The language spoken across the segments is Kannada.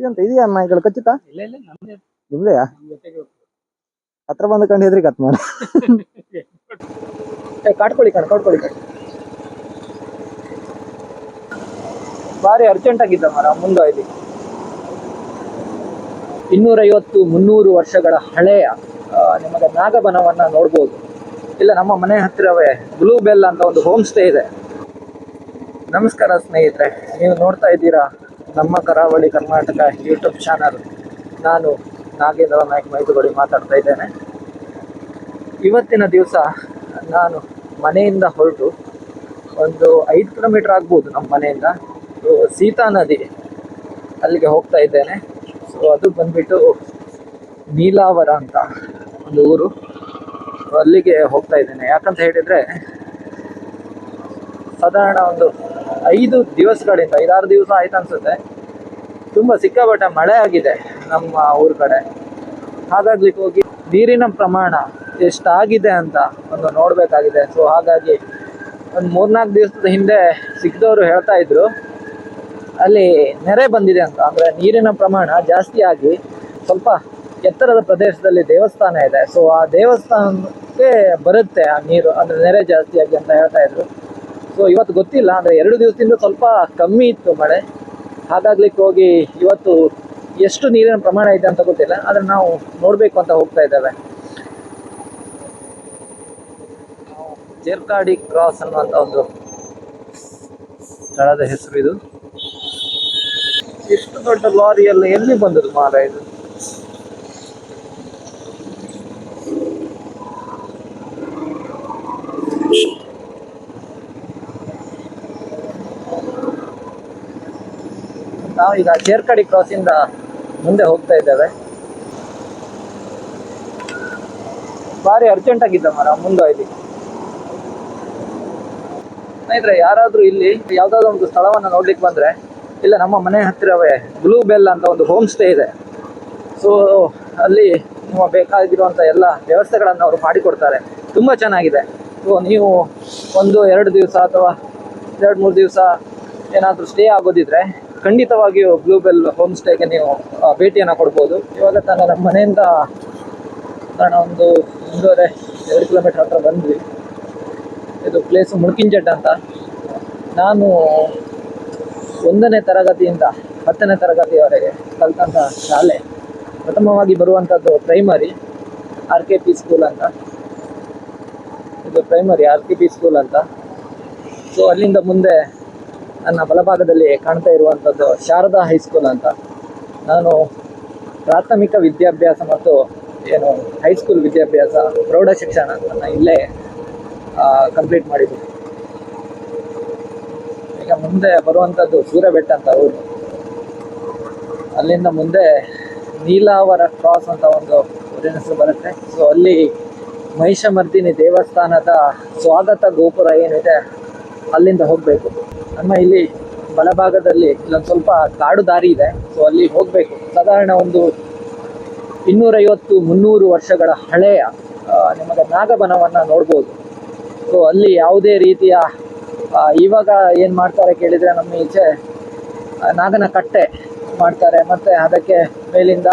ಇದಂತ ಇದೆಯಾ ನಾಯಿಗಳು ಖಚಿತ ಇಲ್ಲ ಇಲ್ಲ ನಮ್ದೇ. ನಿಮ್ದೆಯಾ? ನಮ್ ಜೊತೆಗೆ ಹೋಗ್ತದೆ. ಹತ್ರ ಬಂದು ಕಂಡು ಹೆದ್ರಿ ಕತ್ ಮಾಡಿ. ಕಾಟ್ಕೊಳ್ಳಿ ಕಣ್ ಕಾಟ್ಕೊಳ್ಳಿ ಕಣ್ ಭಾರಿ ಅರ್ಜೆಂಟ್ ಆಗಿದ್ದ ಮರ ಮುಂದೋಯ್ದು ಇನ್ನೂರೈವತ್ತು ಮುನ್ನೂರು ವರ್ಷಗಳ ಹಳೆಯ ನಿಮಗೆ ನಾಗಬನವನ್ನ ನೋಡ್ಬೋದು. ಇಲ್ಲ ನಮ್ಮ ಮನೆ ಹತ್ತಿರವೇ ಬ್ಲೂ ಬೆಲ್ ಅಂತ ಒಂದು ಹೋಮ್ ಸ್ಟೇ ಇದೆ. ನಮಸ್ಕಾರ ಸ್ನೇಹಿತರೆ ನೀವು ನೋಡ್ತಾ ಇದ್ದೀರಾ ನಮ್ಮ ಕರಾವಳಿ ಕರ್ನಾಟಕ ಯೂಟ್ಯೂಬ್ ಚಾನಲ್ ನಾನು ನಾಗೇಂದ್ರ ನಾಯಕ್ ಮೈದುಗಡಿ ಮಾತಾಡ್ತಾ ಇದ್ದೇನೆ. ಇವತ್ತಿನ ದಿವಸ ನಾನು ಮನೆಯಿಂದ ಹೊರಟು ಒಂದು ಐದು ಕಿಲೋಮೀಟರ್ ಆಗ್ಬೋದು ನಮ್ಮ ಮನೆಯಿಂದ. ಸೀತಾ ನದಿ ಅಲ್ಲಿಗೆ ಹೋಗ್ತಾ ಇದ್ದೇನೆ. ಸೊ ಅದು ಬಂದ್ಬಿಟ್ಟು ನೀಲಾವರ ಅಂತ ಒಂದು ಊರು. ಅಲ್ಲಿಗೆ ಹೋಗ್ತಾ ಇದ್ದೇನೆ. ಯಾಕಂತ ಹೇಳಿದ್ರೆ ಸಾಧಾರಣ ಒಂದು ಐದು ದಿವಸಗಳಿಂದ, ಐದಾರು ದಿವಸ ಆಯ್ತು ಅನ್ಸುತ್ತೆ. ತುಂಬ ಸಿಕ್ಕಾಪಟ್ಟೆ ಮಳೆ ಆಗಿದೆ ನಮ್ಮ ಊರ ಕಡೆ. ಹಾಗಾಗ್ಲಿಕ್ಕೆ ಹೋಗಿ ನೀರಿನ ಪ್ರಮಾಣ ಎಷ್ಟಾಗಿದೆ ಅಂತ ಒಂದು ನೋಡಬೇಕಾಗಿದೆ. ಸೊ ಹಾಗಾಗಿ ಒಂದು ಮೂರ್ನಾಲ್ಕು ದಿವಸದ ಹಿಂದೆ ಸಿಕ್ಕಿದವರು ಹೇಳ್ತಾ ಇದ್ರು. ಅಲ್ಲಿ ನೆರೆ ಬಂದಿದೆ ಅಂತ. ಅಂದರೆ ನೀರಿನ ಪ್ರಮಾಣ ಜಾಸ್ತಿ ಆಗಿ ಸ್ವಲ್ಪ ಎತ್ತರದ ಪ್ರದೇಶದಲ್ಲಿ ದೇವಸ್ಥಾನ ಇದೆ. ಸೊ ಆ ದೇವಸ್ಥಾನಕ್ಕೆ ಬರುತ್ತೆ ಆ ನೀರು, ಅಂದರೆ ನೆರೆ ಜಾಸ್ತಿಯಾಗಿ ಅಂತ ಹೇಳ್ತಾ ಇದ್ರು. ಸೊ ಇವತ್ತು ಗೊತ್ತಿಲ್ಲ, ಅಂದರೆ ಎರಡು ದಿವಸದಿಂದ ಸ್ವಲ್ಪ ಕಮ್ಮಿ ಇತ್ತು ಮಳೆ. ಹಾಗಾಗ್ಲಿಕ್ಕೆ ಹೋಗಿ ಇವತ್ತು ಎಷ್ಟು ನೀರಿನ ಪ್ರಮಾಣ ಇದೆ ಅಂತ ಗೊತ್ತಿಲ್ಲ, ಆದರೆ ನಾವು ನೋಡಬೇಕು ಅಂತ ಹೋಗ್ತಾ ಇದ್ದೇವೆ. ಜೇರ್ಕಾಡಿ ಕ್ರಾಸ್ ಅನ್ನುವಂಥ ಒಂದು ಸ್ಥಳದ ಹೆಸರು ಇದು. ಎಷ್ಟು ದೊಡ್ಡ ಲಾರಿಯಲ್ಲಿ ಎಲ್ಲಿ ಬಂದದ್ದು ಮಾರ ಇದು? ನಾವೀಗ ಚೇರ್ಕಡಿ ಕ್ರಾಸ್ ಇಂದ ಮುಂದೆ ಹೋಗ್ತಾ ಇದ್ದೇವೆ. ಭಾರಿ ಅರ್ಜೆಂಟ್ ಆಗಿದ್ದ ಮರ ಮುಂದೋಯ್ದು ಸ್ನೇಹಿತರೆ, ಯಾರಾದರೂ ಇಲ್ಲಿ ಯಾವುದಾದ್ರು ಒಂದು ಸ್ಥಳವನ್ನ ನೋಡ್ಲಿಕ್ಕೆ ಬಂದ್ರೆ, ಇಲ್ಲ ನಮ್ಮ ಮನೆ ಹತ್ತಿರವೇ ಬ್ಲೂ ಬೆಲ್ ಅಂತ ಒಂದು ಹೋಮ್ ಸ್ಟೇ ಇದೆ. ಸೊ ಅಲ್ಲಿ ನಿಮ್ಮ ಬೇಕಾಗಿರುವಂಥ ಎಲ್ಲ ವ್ಯವಸ್ಥೆಗಳನ್ನು ಅವರು ಮಾಡಿಕೊಡ್ತಾರೆ. ತುಂಬ ಚೆನ್ನಾಗಿದೆ. ಸೊ ನೀವು ಒಂದು ಎರಡು ದಿವಸ ಅಥವಾ ಎರಡು ಮೂರು ದಿವಸ ಏನಾದರೂ ಸ್ಟೇ ಆಗೋದಿದ್ರೆ ಖಂಡಿತವಾಗಿಯೂ ಬ್ಲೂ ಬೆಲ್ ಹೋಮ್ ಸ್ಟೇಗೆ ನೀವು ಭೇಟಿಯನ್ನು ಕೊಡ್ಬೋದು. ಇವಾಗ ತಾನು ನಮ್ಮ ಮನೆಯಿಂದ ಕಾರಣ ಒಂದು ಒಂದೂವರೆ, ಎರಡು ಕಿಲೋಮೀಟರ್ ಹತ್ರ ಬಂದ್ವಿ. ಇದು ಪ್ಲೇಸು ಮುಳ್ಕಿಂಜಡ್ ಅಂತ. ನಾನು ಒಂದನೇ ತರಗತಿಯಿಂದ ಹತ್ತನೇ ತರಗತಿಯವರೆಗೆ ಕಲ್ತಂಥ ಶಾಲೆ. ಪ್ರಥಮವಾಗಿ ಬರುವಂಥದ್ದು primary R K P school ಅಂತ. ಇದು primary R K P school ಅಂತ. ಸೊ ಅಲ್ಲಿಂದ ಮುಂದೆ ನನ್ನ ಬಲಭಾಗದಲ್ಲಿ ಕಾಣ್ತಾ ಇರುವಂಥದ್ದು ಶಾರದಾ ಹೈಸ್ಕೂಲ್ ಅಂತ. ನಾನು ಪ್ರಾಥಮಿಕ ವಿದ್ಯಾಭ್ಯಾಸ ಮತ್ತು ಏನು ಹೈಸ್ಕೂಲ್ ವಿದ್ಯಾಭ್ಯಾಸ, ಪ್ರೌಢ ಶಿಕ್ಷಣ ನನ್ನ ಇಲ್ಲೇ ಕಂಪ್ಲೀಟ್ ಮಾಡಿದ್ದೀನಿ ಈಗ ಮುಂದೆ ಬರುವಂಥದ್ದು ಸೂರ್ಯಬೆಟ್ಟ ಅಂತ ಊರು. ಅಲ್ಲಿಂದ ಮುಂದೆ ನೀಲಾವರ ಕ್ರಾಸ್ ಅಂತ ಒಂದು ಊರಿನ ಹೆಸರು ಬರುತ್ತೆ. ಸೊ ಅಲ್ಲಿ ಮಹಿಷಮರ್ದಿನಿ ದೇವಸ್ಥಾನದ ಸ್ವಾಗತ ಗೋಪುರ ಏನಿದೆ, ಅಲ್ಲಿಂದ ಹೋಗಬೇಕು. ನಮ್ಮ ಇಲ್ಲಿ ಬಲಭಾಗದಲ್ಲಿ ಇಲ್ಲೊಂದು ಸ್ವಲ್ಪ ಕಾಡು ದಾರಿ ಇದೆ. ಸೊ ಅಲ್ಲಿ ಹೋಗಬೇಕು. ಸಾಧಾರಣ ಒಂದು ಇನ್ನೂರೈವತ್ತು, ಮುನ್ನೂರು ವರ್ಷಗಳ ಹಳೆಯ ನಿಮಗೆ ನಾಗಬನವನ್ನು ನೋಡ್ಬೋದು. ಸೊ ಅಲ್ಲಿ ಯಾವುದೇ ರೀತಿಯ ಇವಾಗ ಏನು ಮಾಡ್ತಾರೆ ಕೇಳಿದರೆ ನಮ್ಮ ಈಚೆ ನಾಗನ ಕಟ್ಟೆ ಮಾಡ್ತಾರೆ. ಮತ್ತು ಅದಕ್ಕೆ ಮೇಲಿಂದ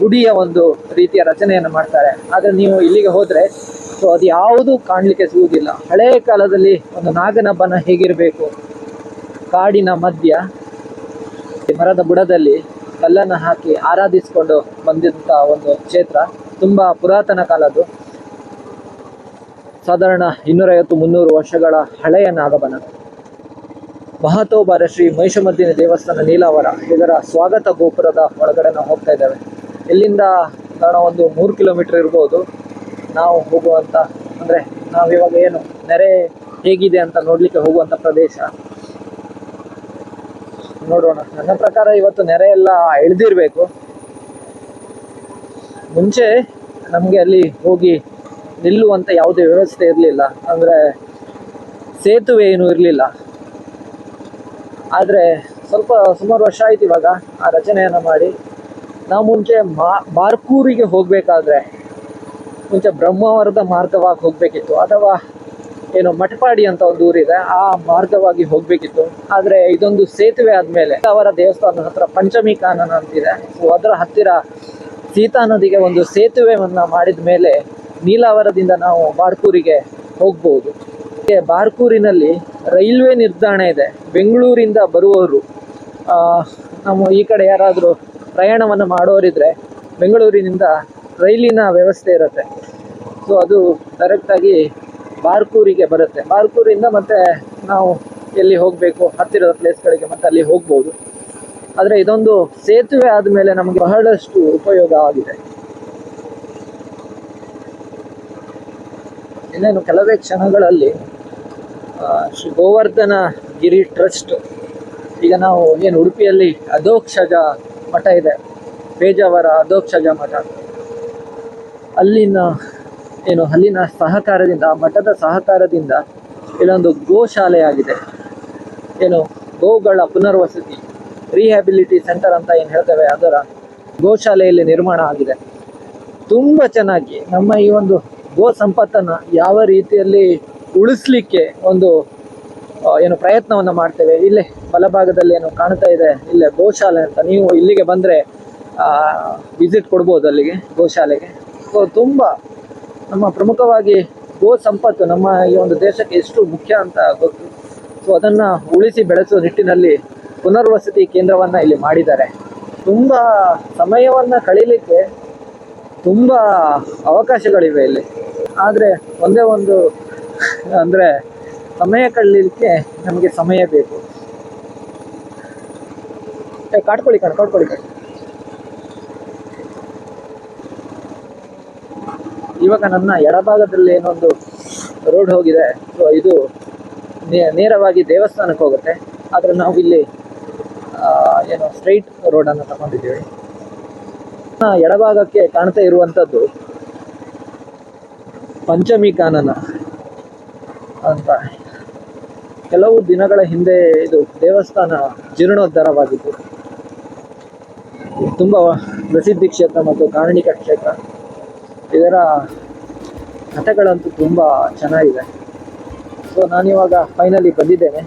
ಗುಡಿಯ ಒಂದು ರೀತಿಯ ರಚನೆಯನ್ನು ಮಾಡ್ತಾರೆ. ಆದರೆ ನೀವು ಇಲ್ಲಿಗೆ ಹೋದರೆ ಸೊ ಅದು ಯಾವುದು ಕಾಣಲಿಕ್ಕೆ ಸಿಗುವುದಿಲ್ಲ. ಹಳೆಯ ಕಾಲದಲ್ಲಿ ಒಂದು ನಾಗನ ಬನ ಹೇಗಿರಬೇಕು? ಕಾಡಿನ ಮಧ್ಯ ಮರದ ಬುಡದಲ್ಲಿ ಕಲ್ಲನ್ನು ಹಾಕಿ ಆರಾಧಿಸಿಕೊಂಡು ಬಂದಿದ್ದ ಒಂದು ಕ್ಷೇತ್ರ. ತುಂಬ ಪುರಾತನ ಕಾಲದ್ದು. ಸಾಧಾರಣ ಇನ್ನೂರೈವತ್ತು ಮುನ್ನೂರು ವರ್ಷಗಳ ಹಳೆಯ ನಾಗಬನ. ಮಹತೋಬಾರ ಶ್ರೀ ಮಹಿಷಮದ್ದಿನ ದೇವಸ್ಥಾನ ನೀಲಾವರ. ಇದರ ಸ್ವಾಗತ ಗೋಪುರದ ಒಳಗಡೆ ನಾವು ಹೋಗ್ತಾ ಇದ್ದೇವೆ. ಇಲ್ಲಿಂದ ಕಾರಣ ಒಂದು ಮೂರು ಕಿಲೋಮೀಟರ್ ಇರ್ಬೋದು. ನಾವು ಹೋಗುವಂಥ ಅಂದರೆ ನಾವಿವಾಗ ಏನು ನೆರೆ ಹೇಗಿದೆ ಅಂತ ನೋಡಲಿಕ್ಕೆ ಹೋಗುವಂಥ ಪ್ರದೇಶ. ನೋಡೋಣ. ನನ್ನ ಪ್ರಕಾರ ಇವತ್ತು ನೆರೆ ಎಲ್ಲ ಇಳಿದಿರಬೇಕು. ಮುಂಚೆ ನಮಗೆ ಅಲ್ಲಿ ಹೋಗಿ ನಿಲ್ಲುವಂಥ ಯಾವುದೇ ವ್ಯವಸ್ಥೆ ಇರಲಿಲ್ಲ. ಅಂದರೆ ಸೇತುವೆ ಏನೂ ಇರಲಿಲ್ಲ. ಆದರೆ ಸ್ವಲ್ಪ ಸುಮಾರು ವರ್ಷ ಆಯ್ತು ಇವಾಗ ಆ ರಚನೆಯನ್ನು ಮಾಡಿ. ನಾವು ಮುಂಚೆ ಮಾ, ಬಾರ್ಕೂರಿಗೆ ಹೋಗಬೇಕಾದ್ರೆ ಮುಂಚೆ ಬ್ರಹ್ಮಾವರದ ಮಾರ್ಗವಾಗಿ ಹೋಗಬೇಕಿತ್ತು. ಅಥವಾ ಏನು ಮಠಪಾಡಿ ಅಂತ ಒಂದು ಊರಿದೆ. ಆ ಮಾರ್ಗವಾಗಿ ಹೋಗ್ಬೇಕಿತ್ತು. ಆದ್ರೆ ಇದೊಂದು ಸೇತುವೆ ಆದ್ಮೇಲೆ ಅವರ ದೇವಸ್ಥಾನದ ಹತ್ರ ಪಂಚಮಿ ಕಾನನ ಅಂತಿದೆ. ಸೊ ಅದರ ಹತ್ತಿರ ಸೀತಾ ನದಿಗೆ ಒಂದು ಸೇತುವೆಯನ್ನ ಮಾಡಿದ ಮೇಲೆ ನೀಲಾವರದಿಂದ ನಾವು ಬಾರ್ಕೂರಿಗೆ ಹೋಗ್ಬೋದು. ಹಾಗೆ ಬಾರ್ಕೂರಿನಲ್ಲಿ ರೈಲ್ವೆ ನಿಲ್ದಾಣ ಇದೆ. ಬೆಂಗಳೂರಿಂದ ಬರುವವರು ನಮ್ಮ ಈ ಕಡೆ ಯಾರಾದರೂ ಪ್ರಯಾಣವನ್ನು ಮಾಡೋರಿದ್ರೆ ಬೆಂಗಳೂರಿನಿಂದ ರೈಲಿನ ವ್ಯವಸ್ಥೆ ಇರುತ್ತೆ. ಸೊ ಅದು ಡೈರೆಕ್ಟಾಗಿ ಬಾರ್ಕೂರಿಗೆ ಬರುತ್ತೆ. ಬಾರ್ಕೂರಿಂದ ಮತ್ತೆ ನಾವು ಎಲ್ಲಿ ಹೋಗಬೇಕು, ಹತ್ತಿರದ ಪ್ಲೇಸ್ಗಳಿಗೆ ಮತ್ತೆ ಅಲ್ಲಿ ಹೋಗ್ಬೋದು. ಆದರೆ ಇದೊಂದು ಸೇತುವೆ ಆದಮೇಲೆ ನಮಗೆ ಬಹಳಷ್ಟು ಉಪಯೋಗ ಆಗಿದೆ. ಇನ್ನೇನು ಕೆಲವೇ ಕ್ಷಣಗಳಲ್ಲಿ ಶ್ರೀ ಗೋವರ್ಧನ ಗಿರಿ ಟ್ರಸ್ಟ್, ಈಗ ನಾವು ಏನು ಉಡುಪಿಯಲ್ಲಿ ಅಧೋಕ್ಷಜ ಮಠ ಇದೆ. ಪೇಜಾವರ ಅಧೋಕ್ಷಜ ಮಠ. ಅಲ್ಲಿನ ಏನು ಅಲ್ಲಿನ ಸಹಕಾರದಿಂದ, ಮಠದ ಸಹಕಾರದಿಂದ ಇಲ್ಲೊಂದು ಗೋಶಾಲೆಯಾಗಿದೆ. ಏನು ಗೋಗಳ ಪುನರ್ವಸತಿ ರಿಹ್ಯಾಬಿಲಿಟಿ ಸೆಂಟರ್ ಅಂತ ಏನು ಹೇಳ್ತೇವೆ, ಅದರ ಗೋಶಾಲೆಯಲ್ಲಿ ನಿರ್ಮಾಣ ಆಗಿದೆ. ತುಂಬ ಚೆನ್ನಾಗಿ ನಮ್ಮ ಈ ಒಂದು ಗೋ ಸಂಪತ್ತನ್ನು ಯಾವ ರೀತಿಯಲ್ಲಿ ಉಳಿಸ್ಲಿಕ್ಕೆ ಒಂದು ಏನು ಪ್ರಯತ್ನವನ್ನು ಮಾಡ್ತೇವೆ. ಇಲ್ಲೇ ಬಲಭಾಗದಲ್ಲಿ ಏನು ಕಾಣ್ತಾ ಇದೆ, ಇಲ್ಲೇ ಗೋಶಾಲೆ ಅಂತ. ನೀವು ಇಲ್ಲಿಗೆ ಬಂದರೆ ವಿಸಿಟ್ ಕೊಡ್ಬೋದು ಅಲ್ಲಿಗೆ, ಗೋಶಾಲೆಗೆ. ಸೊ, ತುಂಬ ನಮ್ಮ ಪ್ರಮುಖವಾಗಿ ಗೋ ಸಂಪತ್ತು ನಮ್ಮ ಈ ಒಂದು ದೇಶಕ್ಕೆ ಎಷ್ಟು ಮುಖ್ಯ ಅಂತ ಗೊತ್ತು. ಸೊ ಅದನ್ನು ಉಳಿಸಿ ಬೆಳೆಸುವ ನಿಟ್ಟಿನಲ್ಲಿ ಪುನರ್ವಸತಿ ಕೇಂದ್ರವನ್ನು ಇಲ್ಲಿ ಮಾಡಿದ್ದಾರೆ. ತುಂಬ ಸಮಯವನ್ನು ಕಳೀಲಿಕ್ಕೆ ತುಂಬ ಅವಕಾಶಗಳಿವೆ ಇಲ್ಲಿ. ಆದರೆ ಒಂದೇ ಒಂದು ಅಂದರೆ ಸಮಯ ಕಳೀಲಿಕ್ಕೆ ನಮಗೆ ಸಮಯ ಬೇಕು. ಏ, ಕಾಟ್ಕೊಳ್ಳಿ ಕಣ್ ಕಾಟ್ಕೊಳ್ಳಿ ಕಣ್. ಇವಾಗ ನನ್ನ ಎಡಭಾಗದಲ್ಲಿ ಏನೊಂದು ರೋಡ್ ಹೋಗಿದೆ, ಸೊ ಇದು ನೇರವಾಗಿ ದೇವಸ್ಥಾನಕ್ಕೆ ಹೋಗುತ್ತೆ. ಆದರೆ ನಾವು ಇಲ್ಲಿ ಏನು ಸ್ಟ್ರೈಟ್ ರೋಡನ್ನು ತಗೊಂಡಿದ್ದೀವಿ. ಎಡಭಾಗಕ್ಕೆ ಕಾಣ್ತಾ ಇರುವಂಥದ್ದು ಪಂಚಮಿ ಕಾನನ ಅಂತ. ಕೆಲವು ದಿನಗಳ ಹಿಂದೆ ಇದು ದೇವಸ್ಥಾನ ಜೀರ್ಣೋದ್ಧಾರವಾಗಿತ್ತು ತುಂಬ ಪ್ರಸಿದ್ಧಿ ಕ್ಷೇತ್ರ ಮತ್ತು ಕಾರಣಿಕ ಕ್ಷೇತ್ರ. ಇದರ ಕಥೆಗಳಂತೂ ತುಂಬ ಚೆನ್ನಾಗಿದೆ. ಸೊ ನಾನಿವಾಗ ಫೈನಲಿ ಬಂದಿದ್ದೇನೆ.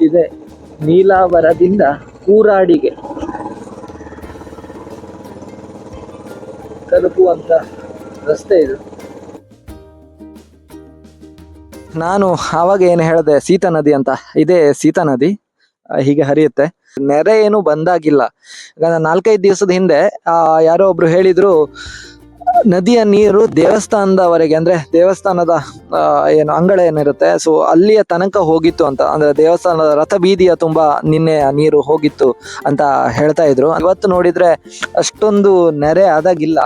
ಇದೆ ನೀಲಾವರದಿಂದ ಕೂರಾಡಿಗೆ ತಲುಪುವಂತ ರಸ್ತೆ ಇದು. ನಾನು ಆವಾಗ ಏನು ಹೇಳಿದೆ ಸೀತಾ ನದಿ ಅಂತ. ಇದೇ ಸೀತಾ ನದಿ. ಹೀಗೆ ಹರಿಯುತ್ತೆ. ನೆರೆ ಏನು ಬಂದಾಗಿಲ್ಲ. ನಾಲ್ಕೈದು ದಿವಸದ ಹಿಂದೆ ಯಾರೋ ಒಬ್ರು ಹೇಳಿದ್ರು, ನದಿಯ ನೀರು ದೇವಸ್ಥಾನದವರೆಗೆ, ಅಂದ್ರೆ ದೇವಸ್ಥಾನದ ಏನು ಅಂಗಳ ಏನಿರುತ್ತೆ ಸೊ ಅಲ್ಲಿಯ ತನಕ ಹೋಗಿತ್ತು ಅಂತ, ಅಂದ್ರೆ ದೇವಸ್ಥಾನದ ರಥ ಬೀದಿಯ ತುಂಬಾ ನಿನ್ನೆ ನೀರು ಹೋಗಿತ್ತು ಅಂತ ಹೇಳ್ತಾ ಇದ್ರು. ಇವತ್ತು ನೋಡಿದ್ರೆ ಅಷ್ಟೊಂದು ನೆರೆ ಆದಾಗಿಲ್ಲ.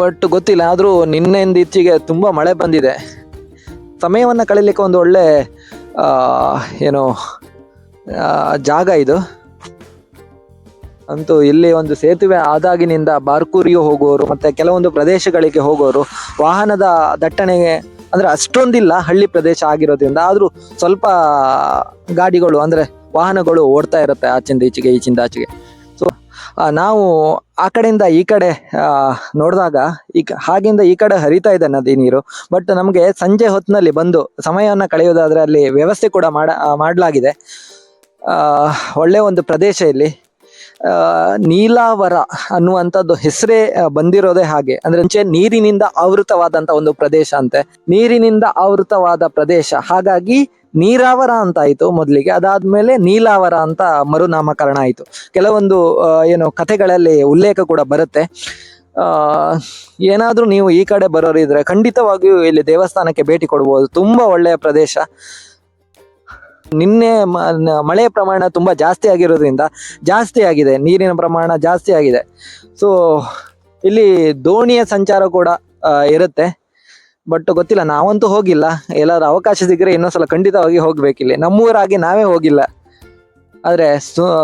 ಬಟ್ ಗೊತ್ತಿಲ್ಲ, ಆದರೂ ನಿನ್ನೆಯಿಂದ ಈಚೆಗೆ ತುಂಬ ಮಳೆ ಬಂದಿದೆ. ಸಮಯವನ್ನು ಕಳೀಲಿಕ್ಕೆ ಒಂದು ಒಳ್ಳೆ ಏನು ಜಾಗ ಇದು. ಅಂತೂ ಇಲ್ಲಿ ಒಂದು ಸೇತುವೆ ಆದಾಗಿನಿಂದ ಬಾರ್ಕೂರಿಗೆ ಹೋಗುವವರು ಮತ್ತೆ ಕೆಲವೊಂದು ಪ್ರದೇಶಗಳಿಗೆ ಹೋಗೋರು ವಾಹನದ ದಟ್ಟಣೆಗೆ ಅಂದ್ರೆ ಅಷ್ಟೊಂದಿಲ್ಲ ಹಳ್ಳಿ ಪ್ರದೇಶ ಆಗಿರೋದ್ರಿಂದ ಆದ್ರೂ ಸ್ವಲ್ಪ ಗಾಡಿಗಳು ಅಂದ್ರೆ ವಾಹನಗಳು ಓಡ್ತಾ ಇರುತ್ತೆ ಆಚಿಂದ ಈಚೆಗೆ ಈಚಿಂದ ಆಚೆಗೆ. ಸೊ ನಾವು ಆ ಕಡೆಯಿಂದ ಈ ಕಡೆ ನೋಡಿದಾಗ ಈ ಹಾಗಿಂದ ಈ ಕಡೆ ಹರಿತಾ ಇದೆ ನದಿ ನೀರು. ಬಟ್ ನಮಗೆ ಸಂಜೆ ಹೊತ್ತಿನಲ್ಲಿ ಬಂದು ಸಮಯವನ್ನು ಕಳೆಯೋದಾದ್ರೆ ಅಲ್ಲಿ ವ್ಯವಸ್ಥೆ ಕೂಡ ಮಾಡ ಮಾಡಲಾಗಿದೆ. ಆ, ಒಳ್ಳೆ ಒಂದು ಪ್ರದೇಶ ಇಲ್ಲಿ. ನೀಲಾವರ ಅನ್ನುವಂಥದ್ದು ಹೆಸರೇ ಬಂದಿರೋದೇ ಹಾಗೆ. ಅಂದ್ರೆ ಮುಂಚೆ ನೀರಿನಿಂದ ಆವೃತವಾದಂತ ಒಂದು ಪ್ರದೇಶ ಅಂತೆ. ನೀರಿನಿಂದ ಆವೃತವಾದ ಪ್ರದೇಶ. ಹಾಗಾಗಿ ನೀರಾವರ ಅಂತ ಆಯ್ತು ಮೊದಲಿಗೆ. ಅದಾದ್ಮೇಲೆ ನೀಲಾವರ ಅಂತ ಮರುನಾಮಕರಣ ಆಯಿತು. ಕೆಲವೊಂದು ಏನು ಕಥೆಗಳಲ್ಲಿ ಉಲ್ಲೇಖ ಕೂಡ ಬರುತ್ತೆ. ಏನಾದ್ರೂ ನೀವು ಈ ಕಡೆ ಬರೋರಿದ್ರೆ ಖಂಡಿತವಾಗಿಯೂ ಇಲ್ಲಿ ದೇವಸ್ಥಾನಕ್ಕೆ ಭೇಟಿ ಕೊಡ್ಬೋದು. ತುಂಬಾ ಒಳ್ಳೆಯ ಪ್ರದೇಶ. ನಿನ್ನೆ ಮಳೆ ಪ್ರಮಾಣ ತುಂಬ ಜಾಸ್ತಿ ಆಗಿರೋದ್ರಿಂದ ಜಾಸ್ತಿ ಆಗಿದೆ, ನೀರಿನ ಪ್ರಮಾಣ ಜಾಸ್ತಿ ಆಗಿದೆ. ಸೊ ಇಲ್ಲಿ ದೋಣಿಯ ಸಂಚಾರ ಕೂಡ ಇರುತ್ತೆ. ಬಟ್ ಗೊತ್ತಿಲ್ಲ, ನಾವಂತೂ ಹೋಗಿಲ್ಲ. ಎಲ್ಲಾದ್ರೂ ಅವಕಾಶ ಸಿಕ್ಕರೆ ಇನ್ನೊಂದ್ಸಲ ಖಂಡಿತವಾಗಿ ಹೋಗ್ಬೇಕಿಲ್ಲಿ. ನಮ್ಮೂರಾಗಿ ನಾವೇ ಹೋಗಿಲ್ಲ. ಆದ್ರೆ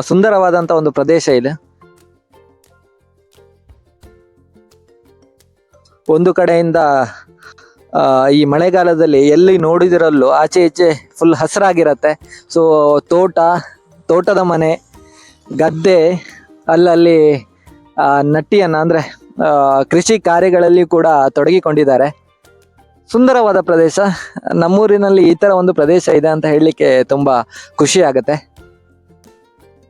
ಸುಂದರವಾದಂತ ಒಂದು ಪ್ರದೇಶ ಇದೆ. ಒಂದು ಕಡೆಯಿಂದ ಈ ಮಳೆಗಾಲದಲ್ಲಿ ಎಲ್ಲಿ ನೋಡಿದಿರಲ್ಲೂ ಆಚೆ ಈಚೆ ಫುಲ್ ಹಸಿರಾಗಿರತ್ತೆ. ಸೊ ತೋಟ ತೋಟದ ಮನೆ ಗದ್ದೆ ಅಲ್ಲಲ್ಲಿ ಆ, ಅಂದರೆ ಕೃಷಿ ಕಾರ್ಯಗಳಲ್ಲಿ ಕೂಡ ತೊಡಗಿಕೊಂಡಿದ್ದಾರೆ. ಸುಂದರವಾದ ಪ್ರದೇಶ. ನಮ್ಮೂರಿನಲ್ಲಿ ಈ ಥರ ಒಂದು ಪ್ರದೇಶ ಇದೆ ಅಂತ ಹೇಳಲಿಕ್ಕೆ ತುಂಬಾ ಖುಷಿ ಆಗುತ್ತೆ.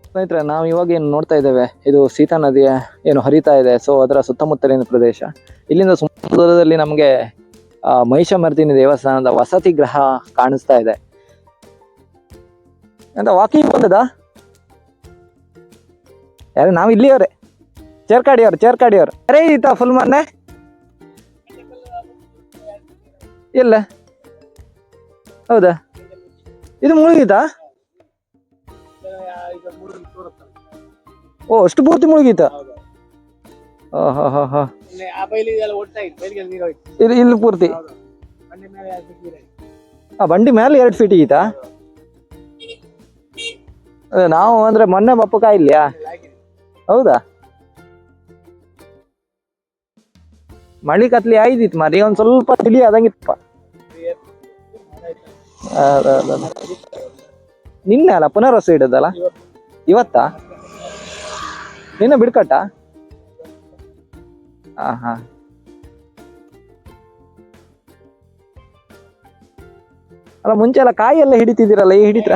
ಸ್ನೇಹಿತರೆ ನಾವು ಇವಾಗ ಏನು ನೋಡ್ತಾ ಇದ್ದೇವೆ ಇದು ಸೀತಾ ನದಿಯ ಏನು ಹರಿತಾ ಇದೆ. ಸೊ ಅದರ ಸುತ್ತಮುತ್ತಲಿನ ಪ್ರದೇಶ. ಇಲ್ಲಿಂದ ಸುಮಾರು ದೂರದಲ್ಲಿ ನಮಗೆ ಮಹಿಷಮರ್ದಿನಿ ದೇವಸ್ಥಾನದ ವಸತಿ ಗ್ರಹ ಕಾಣಿಸ್ತಾ ಇದೆ. ಎಂತ ವಾಕಿಂಗ್ ಬಂದದ ಯಾರು, ನಾವು ಇಲ್ಲಿಯವ್ರೆ? ಚೇರ್ಕಾಡಿಯವ್ರು ಚೇರ್ಕಾಡಿಯವ್ರು ಅರೇ, ಈತ ಫುಲ್ ಮೊನ್ನೆ? ಇಲ್ಲ. ಹೌದಾ? ಇದು ಮುಳುಗಿತಾ ಓ, ಅಷ್ಟು ಪೂರ್ತಿ ಮುಳುಗಿತಾ ಹೋಯ್ತು. ಇಲ್ಲಿ ಇಲ್ಲಿ ಪೂರ್ತಿ? ಬಂಡೆ ಮೇಲೆ ಎರಡು ನೀರು ಆ ಬಂಡಿ ಮೇಲೆ ಎರಡು ಫೀಟ್ ಈತಾ ನಾವು ಅಂದ್ರೆ ಮೊನ್ನೆ ಬಪ್ಪಕ ಇಲ್ಯಾ ಹೌದಾ? ಮಳಿ ಕತ್ಲಿ ಆಯ್ದಿತ್ತು ಮರಿ ಒಂದ್ ಸ್ವಲ್ಪ ತಿಳಿ ಆದಂಗಿತ್ತಪ್ಪ. ನಿನ್ನೆ ಅಲ್ಲ ಪುನರ್ವಸ ಇಡದಲ್ಲ ಇವತ್ತಾ? ನಿನ್ನೆ ಬಿಡ್ಕಟ್ಟ? ಹಾ ಅಲ್ಲ ಮುಂಚೆ ಎಲ್ಲ ಕಾಯಿ ಎಲ್ಲ ಹಿಡಿತಿದ್ದೀರಲ್ಲ ಈ ಹಿಡಿತ್ರ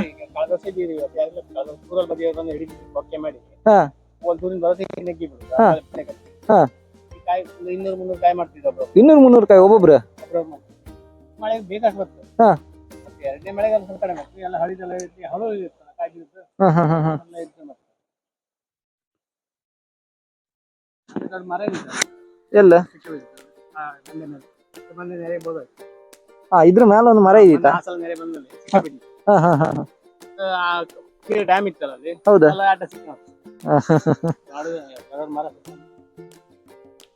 ಇನ್ನೂರು ಮುನ್ನೂರು ಕಾಯಿ ಒಬ್ಬೊಬ್ರು? ಮಳೆ ಬರ್ತದೆ. ಹಾ. ಎರಡನೇ ಮಳೆಗಾಲ ಸ್ವಲ್ಪ ಕಡಿಮೆ ಎಲ್ಲ ಹಳಿದೆಲ್ಲ ಹಳು ಕಾಯಿ ಮರ ಇದೆ. ಎಲ್ಲ. ಹಾ, ಇದ್ರ ಮೇಲೆ ಒಂದು ಮರ ಇದೀತಾ ಹಾ ಹಾ ಹಾ. ಡ್ಯಾಮ್ ಇತ್ತಲ್ಲ ಅಲ್ಲಿ? ಹೌದಾ?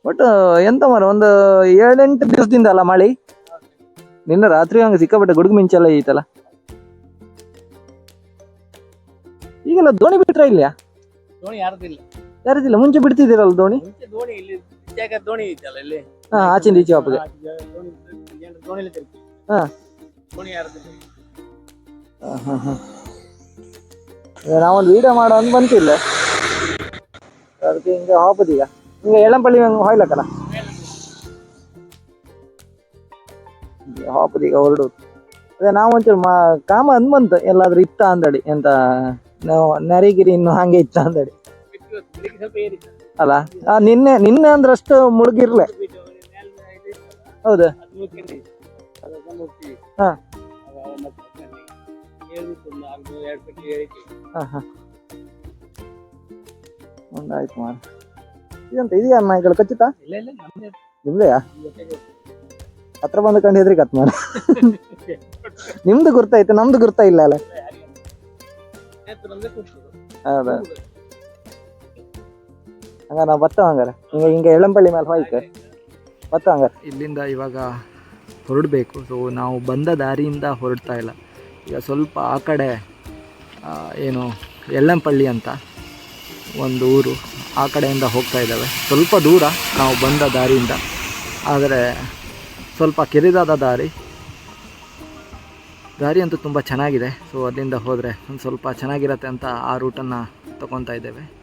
ಒಟ್ಟು ಎಂತ ಮರ? ಒಂದು ಏಳೆಂಟು ದಿವಸದಿಂದ ಅಲ್ಲ ಮಳೆ? ನಿನ್ನೆ ರಾತ್ರಿ ಹಂಗ ಸಿಕ್ಕಾಪಟ್ಟೆ ಗುಡುಗು ಮಿಂಚೆಲ್ಲ ಐತಲ್ಲ. ಈಗೆಲ್ಲ ದೋಣಿ ಬಿಟ್ರ ಇಲ್ಲ ದೋಣಿ ಯಾರದಿಲ್ಲ ಯಾರದಿಲ್ಲ ಮುಂಚೆ ಬಿಡ್ತಿದ್ದೀರಲ್ಲ ದೋಣಿ? ದೋಣಿ ಇಲ್ಲಿ ಜಾಗ ದೋಣಿ ಇತ್ತಲ್ಲ ಇಲ್ಲಿ? ಹಾ ಆಚಿಂದ ಈಚೆ ವಾಪಗೆ ಆ, ದೋಣಿ ಜನರು ದೋಣಿಲಿ ತಿರುಗಿ ಹಾ. ದೋಣಿ ಯಾರ್ದಿಲ್ಲ ಹಾ, ಹಾ. ಈಗ ನಾವೊಂದು ವಿಡಿಯೋ ಮಾಡೋ ಅಂತ ಬಂತಿಲ್ಲ ಅದಕ್ಕೆ ಹಿಂಗೆ ಹಾಪದೀಗ ಹಿಂಗೆ ಎಳಂಪಳ್ಳಿ ಹಂಗೆ ಹೊಯ್ಲಕ್ಕಲ್ಲ ಹಾಪದೀಗ ಹೊರಡು. ಅದೇ ನಾವು ಒಂಚೂರು ಮಾ ಕಾಮ ಅಂದ್ ಬಂತು. ಎಲ್ಲಾದ್ರೂ ಇತ್ತ ಅಂದಡಿ ಎಂತ ನಾವು ನರಿಗಿರಿ ಇನ್ನು ಹಂಗೆ ಇತ್ತ ಅಂದಡಿ. ಬಿಟ್ಟು ಬೆಳಿಗ್ಗೆ ಸ್ವಲ್ಪ ಅಲ್ಲ? ನಿನ್ನೆ ನಿನ್ನೆ ಅಂದ್ರೆ ಅಷ್ಟು ಮುಳುಗಿರ್ಲೆ. ಹೌದಾ. ಹಾ. ಹಾ ಹಾ. ಒಂದಾಯ್ತು ಮಾರ ಇದಂತ, ಇದೆಯಾ ನಾಯಿಗಳು ನಮ್ದೇ ನಿಮ್ದೆಯಾ? ಹತ್ರ ಬಂದು ಕಂಡು ಹೆದ್ರಿ ಕತ್ ಮಾಡ ನಿಮ್ದು ಗುರ್ತಾಯ್ತು? ನಮ್ದು ಗುರ್ತಾ ಇಲ್ಲ ಅಲ್ಲ. ಹೌದಾ? ಹಂಗ ನಾವು ಬತ್ತ ಹಂಗಾರೆ. ಹಿಂಗೆ ಹಿಂಗೆ ಎಳಂಪಳ್ಳಿ ಮೇಲೆ ಹೋಯ್ತು. ಬತ್ತ ಹಂಗಾರೆ. ಇಲ್ಲಿಂದ ಇವಾಗ ಹೊರಡಬೇಕು. ಸೊ ನಾವು ಬಂದ ದಾರಿಯಿಂದ ಹೊರಡ್ತಾ ಇಲ್ಲ. ಈಗ ಸ್ವಲ್ಪ ಆ ಕಡೆ ಏನು, ಎಳ್ಳಂಪಳ್ಳಿ ಅಂತ ಒಂದು ಊರು ಆ ಕಡೆಯಿಂದ ಹೋಗ್ತಾ ಇದ್ದಾವೆ. ಸ್ವಲ್ಪ ದೂರ ನಾವು ಬಂದ ದಾರಿಯಿಂದ. ಆದರೆ ಸ್ವಲ್ಪ ಕಿರಿದಾದ ದಾರಿ. ದಾರಿ ಅಂತೂ ತುಂಬ ಚೆನ್ನಾಗಿದೆ. ಸೊ ಅಲ್ಲಿಂದ ಹೋದರೆ ಒಂದು ಸ್ವಲ್ಪ ಚೆನ್ನಾಗಿರತ್ತೆ ಅಂತ ಆ ರೂಟನ್ನು ತಗೊತಾ ಇದ್ದೇವೆ.